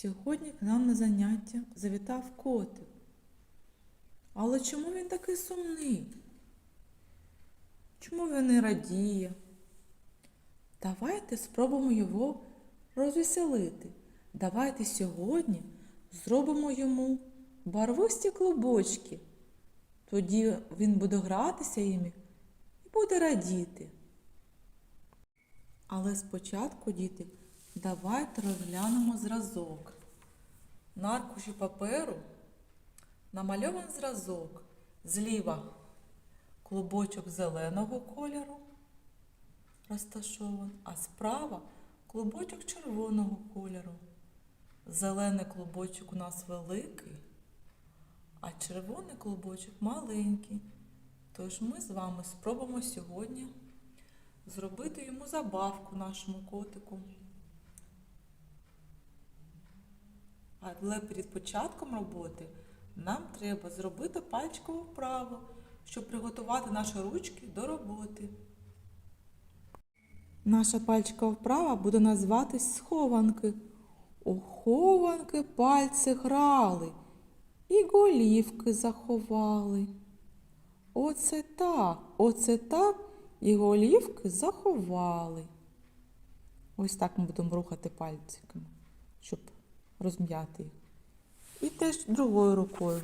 Сьогодні к нам на заняття завітав котик. Але чому він такий сумний? Чому він не радіє? Давайте спробуємо його розвеселити. Давайте сьогодні зробимо йому барвисті клубочки. Тоді він буде гратися іми і буде радіти. Але спочатку, діти, давайте розглянемо зразок. На аркуші паперу намальований зразок. Зліва клубочок зеленого кольору розташований, а справа клубочок червоного кольору. Зелений клубочок у нас великий, а червоний клубочок маленький. Тож ми з вами спробуємо сьогодні зробити йому забавку нашому котику. Але перед початком роботи нам треба зробити пальчикову вправу, щоб приготувати наші ручки до роботи. Наша пальчикова вправа буде називатись схованки. У хованки пальці грали і голівки заховали. Оце так, оце так і голівки заховали. Ось так ми будемо рухати пальчиками, щоб розм'яти їх. І теж другою рукою.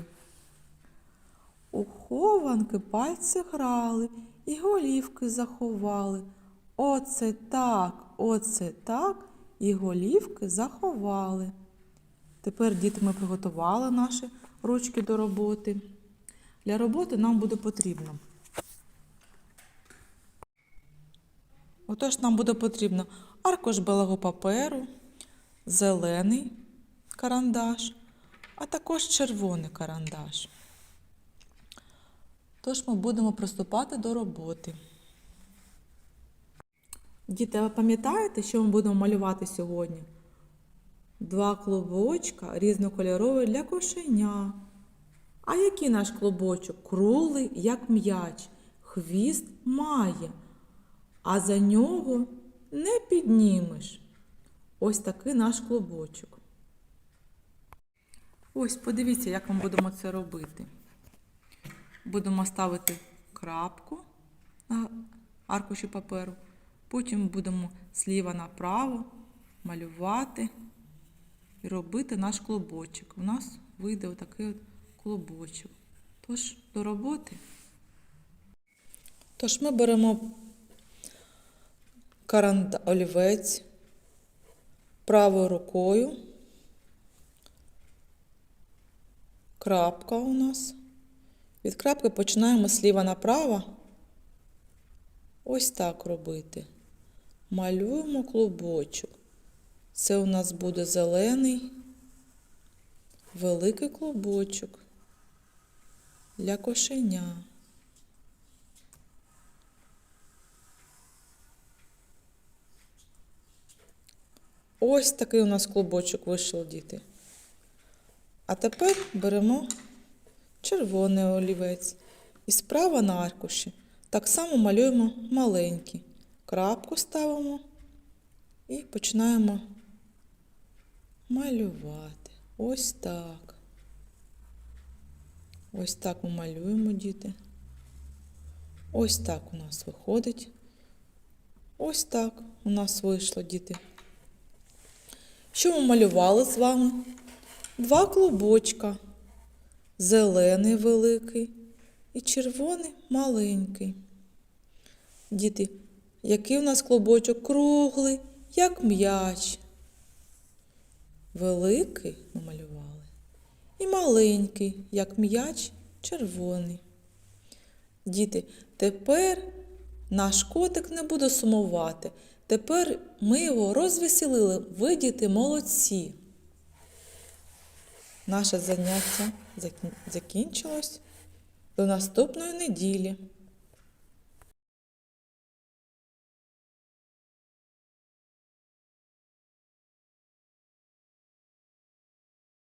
У хованки пальці грали і голівки заховали. Оце так, оце так, і голівки заховали. Тепер, діти, ми приготували наші ручки до роботи. Для роботи нам буде потрібно. Отож, нам буде потрібно аркуш белого паперу, зелений карандаш, а також червоний карандаш. Тож ми будемо приступати до роботи. Діти, ви пам'ятаєте, що ми будемо малювати сьогодні? Два клубочка різнокольорові для кошеня. А який наш клубочок? Круглий, як м'яч, хвіст має, а за нього не піднімеш. Ось такий наш клубочок. Ось, подивіться, як ми будемо це робити. Будемо ставити крапку на аркуші паперу. Потім будемо зліва направо малювати і робити наш клубочок. У нас вийде отакий от клубочок. Тож, до роботи. Тож ми беремо каранда олівець правою рукою. Крапка у нас. Від крапки починаємо зліва направо. Ось так робити. Малюємо клубочок. Це у нас буде зелений, великий клубочок для кошеня. Ось такий у нас клубочок вийшов, діти. А тепер беремо червоний олівець і справа на аркуші так само малюємо маленький. Крапку ставимо і починаємо малювати. Ось так. Ось так ми малюємо, діти. Ось так у нас виходить. Ось так у нас вийшло, діти. Що ми малювали з вами? Два клубочка. Зелений великий і червоний маленький. Діти, який у нас клубочок круглий, як м'яч. Великий намалювали. І маленький, як м'яч, червоний. Діти, тепер наш котик не буде сумувати. Тепер ми його розвеселили. Ви, діти, молодці. Наше заняття закінчилось. До наступної неділі.